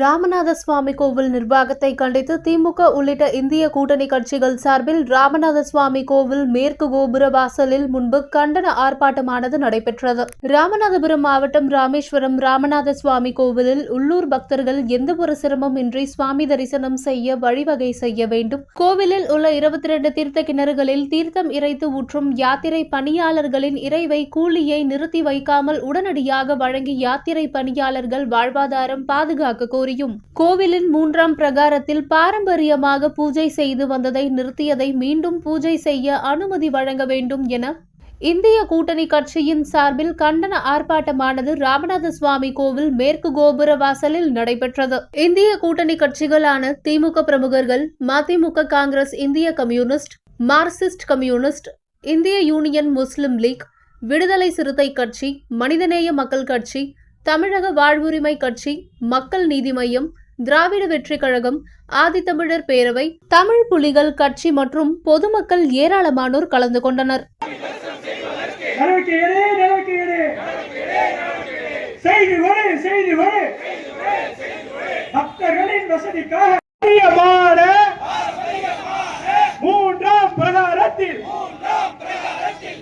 ராமநாத சுவாமி கோவில் நிர்வாகத்தை கண்டித்து திமுக உள்ளிட்ட இந்திய கூட்டணி கட்சிகள் சார்பில் ராமநாத சுவாமி கோவில் மேற்கு கோபுர வாசலில் முன்பு கண்டன ஆர்ப்பாட்டமானது நடைபெற்றது. ராமநாதபுரம் மாவட்டம் ராமேஸ்வரம் ராமநாத சுவாமி கோவிலில் உள்ளூர் பக்தர்கள் எந்த ஒரு சிரமமின்றி சுவாமி தரிசனம் செய்ய வழிவகை செய்ய வேண்டும். கோவிலில் உள்ள இருபத்தி இரண்டு தீர்த்த கிணறுகளில் தீர்த்தம் இறைத்து ஊற்றும் யாத்திரை பணியாளர்களின் இறைவை கூலியை நிறுத்தி வைக்காமல் உடனடியாக வழங்கி யாத்திரை பணியாளர்கள் வாழ்வாதாரம் பாதுகாக்க கோரி கோரியும் கோவிலின் மூன்றாம் பிரகாரத்தில் பாரம்பரியமாக பூஜை செய்து வந்ததை நிறுத்தியதை மீண்டும் பூஜை செய்ய அனுமதி வழங்க வேண்டும் என இந்திய கூட்டணி கட்சியின் சார்பில் கண்டன ஆர்ப்பாட்டமானது ராமநாத சுவாமி கோவில் மேற்கு கோபுர வாசலில் நடைபெற்றது. இந்திய கூட்டணி கட்சிகளான திமுக பிரமுகர்கள் மதிமுக காங்கிரஸ் இந்திய கம்யூனிஸ்ட் மார்க்சிஸ்ட் கம்யூனிஸ்ட் இந்திய Union Muslim League Viduthalai Chiruthai Katchi மனிதநேய மக்கள் கட்சி தமிழக வாழ்வுரிமை கட்சி மக்கள் நீதி மய்யம் திராவிட வெற்றிக் கழகம் ஆதித்தமிழர் பேரவை தமிழ் புலிகள் கட்சி மற்றும் பொதுமக்கள் ஏராளமானோர் கலந்து கொண்டனர். செய்தி வசதிக்காக அதிகமான மூன்றாம் பிரகாரத்தில்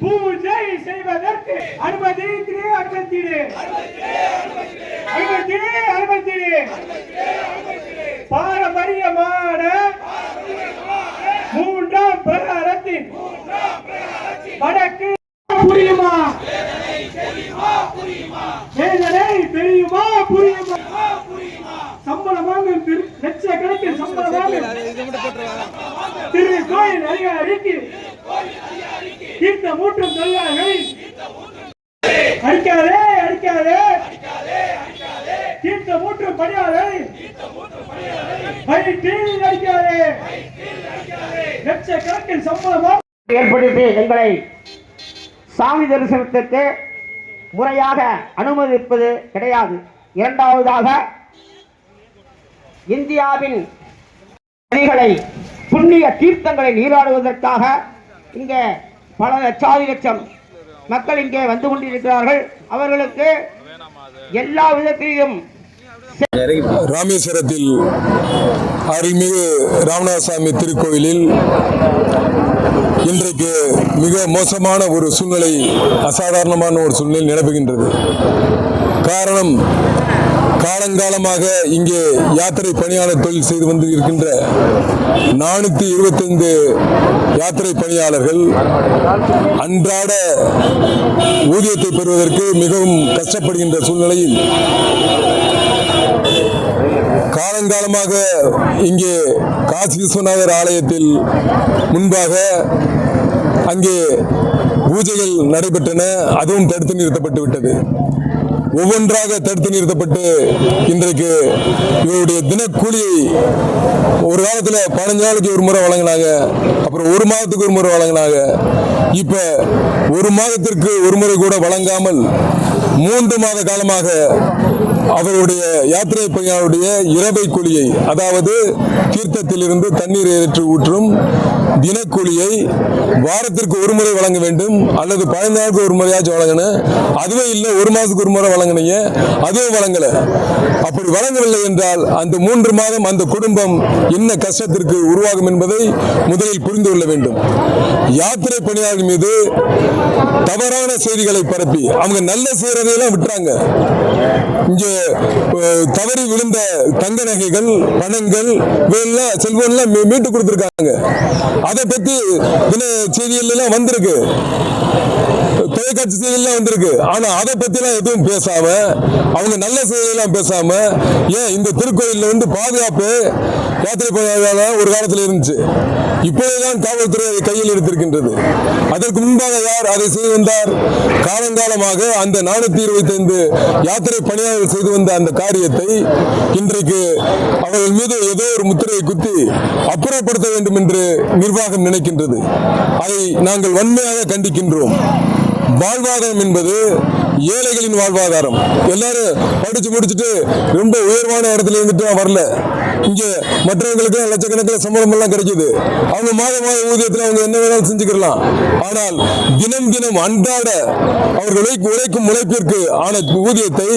பூஜை செய்வதற்கு அனுமதித்திடு அனுமதித்திடு அனுமதித்திடு அனுமதித்திடு பாரம்பரியமான மூன்றாம் பிரகாரத்தில் வடக்கு புரியுமா வேதனை தெரியுமா புரியுமா சம்பளம் வாங்கும் திரு லட்சக்கணக்கில் சம்பளம் வாங்கும் திரு கோயில் அதிகாரிக்கு தீர்த்த மூட்டும் அடிக்காதே அடிக்காதே. தீர்த்த மூட்டும் வயிற்றில் அடிக்காதே. லட்சக்கணக்கில் ஏற்படுத்தி எங்களை சாமி தரிசனத்திற்கு முறையாக அனுமதிப்பது கிடையாது. இரண்டாவதாக இந்தியாவின் நதிகளை புண்ணிய தீர்த்தங்களை நீராடுவதற்காக இங்கே பல லட்சாதி லட்சம் மக்கள் இங்கே வந்து கொண்டிருக்கிறார்கள். அவர்களுக்கு எல்லா விதத்திலும் ராமேஸ்வரத்தில் அருள்மிகு ராமநாதசாமி திருக்கோயிலில் இன்றைக்கு மிக மோசமான ஒரு சூழ்நிலை அசாதாரணமான ஒரு சூழ்நிலை நிலவுகின்றது. காரணம் காலங்காலமாக இங்கே யாத்திரை பணியாளர் தொழில் செய்து வந்து இருக்கின்ற நானூற்றி இருபத்தைந்து யாத்திரை பணியாளர்கள் அன்றாட ஊதியத்தை பெறுவதற்கு மிகவும் கஷ்டப்படுகின்ற சூழ்நிலையில் காலங்காலமாக இங்கே காசி விஸ்வநாதர் ஆலயத்தில் முன்பாக அங்கே பூஜைகள் நடைபெற்றன அதுவும் தடுத்து நிறுத்தப்பட்டு விட்டது. ஒவ்வொன்றாக தடுத்து நிறுத்தப்பட்டு இன்றைக்கு இவருடைய தினக்கூலியை ஒரு காலத்தில் பதினஞ்சு நாளைக்கு ஒரு முறை வழங்கினாங்க அப்புறம் ஒரு மாதத்துக்கு ஒரு முறை வழங்கினாங்க. இப்போ ஒரு மாதத்திற்கு ஒரு முறை கூட வழங்காமல் மூன்று மாத காலமாக அவருடைய யாத்திரை பணியாளருடைய இரவை குழியை அதாவது தீர்த்தத்திலிருந்து தண்ணீர் ஏற்று ஊற்றும் தினக்கூலியை வாரத்திற்கு ஒரு முறை வழங்க வேண்டும் அல்லது பதினைந்து நாளுக்கு ஒரு முறையாச்சும் வழங்கணும். அதுவே இல்லை ஒரு மாதத்துக்கு ஒரு முறை வழங்கினீங்க அதுவும் வழங்கலை. அப்படி வழங்கவில்லை என்றால் அந்த மூன்று மாதம் அந்த குடும்பம் என்ன கஷ்டத்திற்கு உருவாகும் என்பதை முதலில் புரிந்து கொள்ள வேண்டும். யாத்திரை பணியாளர் மீது தவறான செய்திகளை பரப்பி அவங்க நல்ல செய்யறதையெல்லாம் விட்டுறாங்க. இங்கே தவறி விழுந்த தங்க நகைகள் பணங்கள் இவையெல்லாம் செல்வம்லாம் மீ- மீட்டு கொடுத்துருக்காங்க. அதை பத்தி தின செய்திகள் எல்லாம் வந்திருக்கு. தொலைக்காட்சி செய்தியெல்லாம் வந்திருக்கு. ஆனா அதை பத்திலாம் எதுவும் பேசாம அவங்க நல்ல செய்தியெல்லாம் பேசாம ஏன் இந்த திருக்கோயில்ல வந்து பாதுகாப்பு யாத்திரை ஒரு காலத்தில் இருந்துச்சு? இப்போதுதான் காவல்துறை அதை கையில் எடுத்திருக்கின்றது. அதற்கு முன்பாக யார் அதை செய்து வந்தார்? காலங்காலமாக அந்த நானூத்தி இருபத்தைந்து யாத்திரை பணியாளர்கள் செய்து வந்த அந்த காரியத்தை இன்றைக்கு அவர்கள் மீது ஏதோ ஒரு முத்திரையை குத்தி அப்புறப்படுத்த வேண்டும் என்று நிர்வாகம் நினைக்கின்றது. அதை நாங்கள் வன்மையாக கண்டிக்கின்றோம். வாழ்வாதாரம் என்பது ஏழைகளின் வாழ்வாதாரம். எல்லாரும் படிச்சு முடிச்சுட்டு ரொம்ப உயர்வான இடத்துல இருந்துட்டு வரல. இங்க மற்றவங்களுக்கு லட்சக்கணக்கில் சம்பளம் எல்லாம் கிடைக்குது. அவங்க மாத மாத ஊதியத்தில் அவங்க என்ன வேணாலும் செஞ்சுக்கலாம் ஆனால் தினம் தினம் அன்றாட அவர்கள் உழைக்கும் உழைப்பிற்கு ஆன ஊதியத்தை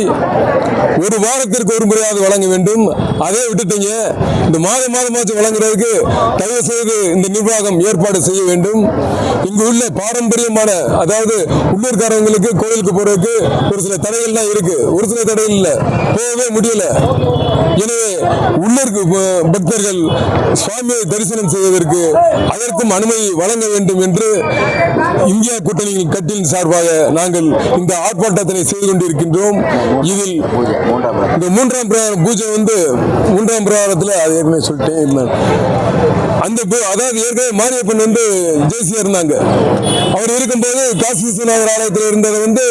ஒரு வாரத்திற்கு ஒரு முறையாவது வழங்க வேண்டும். அதை விட்டுட்டீங்க. இந்த மாத மாதமாச்சு வழங்குறதுக்கு தயவு செய்து இந்த நிர்வாகம் ஏற்பாடு செய்ய வேண்டும். இங்கு உள்ள பாரம்பரியமான அதாவது உள்ளூர்காரவங்களுக்கு கோயிலுக்கு போறதுக்கு ஒரு சில தடைகள்லாம் இருக்கு. ஒரு சில தடைகள் இல்லை. போகவே முடியல. எனவே உள்ளூர் பக்தர்கள் சுவாமியை தரிசனம் செய்வதற்கு அதற்கும் அனுமதி வழங்க வேண்டும் என்று இந்தியா கூட்டணி கட்சியின் சார்பாக நாங்கள் இந்த ஆர்ப்பாட்டத்தினை செய்து கொண்டிருக்கின்றோம். இதில் இந்த மூன்றாம் பிரகாரம் பூஜை வந்து மூன்றாம் பிரகாரத்தில் அது ஏற்கனவே சொல்லிட்டேன். அந்த அதாவது ஏற்கனவே மாரியப்பன் வந்து ஜேசியா இருந்தாங்க. அவர் இருக்கும்போது காசி விஸ்வநாதர் ஆலயத்தில் இருந்ததை வந்து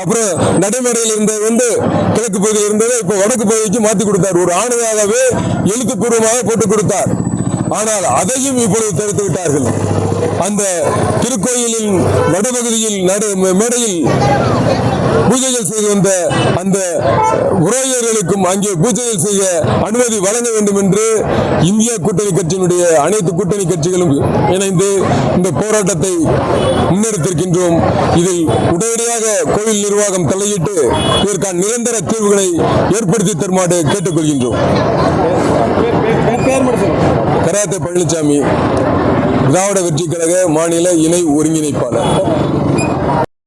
அப்புறம் நடைமுறையில் இருந்தது வந்து கிழக்கு பகுதியில் இருந்ததை இப்போ வடக்கு பகுதிக்கு மாற்றி கொடுத்தார். ஒரு ஆணையாகவே எழுத்துப்பூர்வமாக போட்டுக் கொடுத்தார். ஆனால் அதையும் இப்பொழுது தடுத்து விட்டார்கள். அந்த திருக்கோயிலின் வடபகுதியில் நடு மேடையில் பூஜைகள் செய்து வந்த அந்த உறவினர்களுக்கும் அங்கே பூஜைகள் செய்ய அனுமதி வழங்க வேண்டும் என்று இந்திய கூட்டணி கட்சியினுடைய அனைத்து கூட்டணி கட்சிகளும் இணைந்து இந்த போராட்டத்தை முன்னெடுத்திருக்கின்றோம். இதில் உடனடியாக கோவில் நிர்வாகம் தலையிட்டு இதற்கான நிரந்தர தீர்வுகளை ஏற்படுத்தி தருமாறு கேட்டுக்கொள்கின்றோம். கராத்தே பழனிசாமி திராவிட வெற்றி கழக மாநில இணை ஒருங்கிணைப்பாளர்.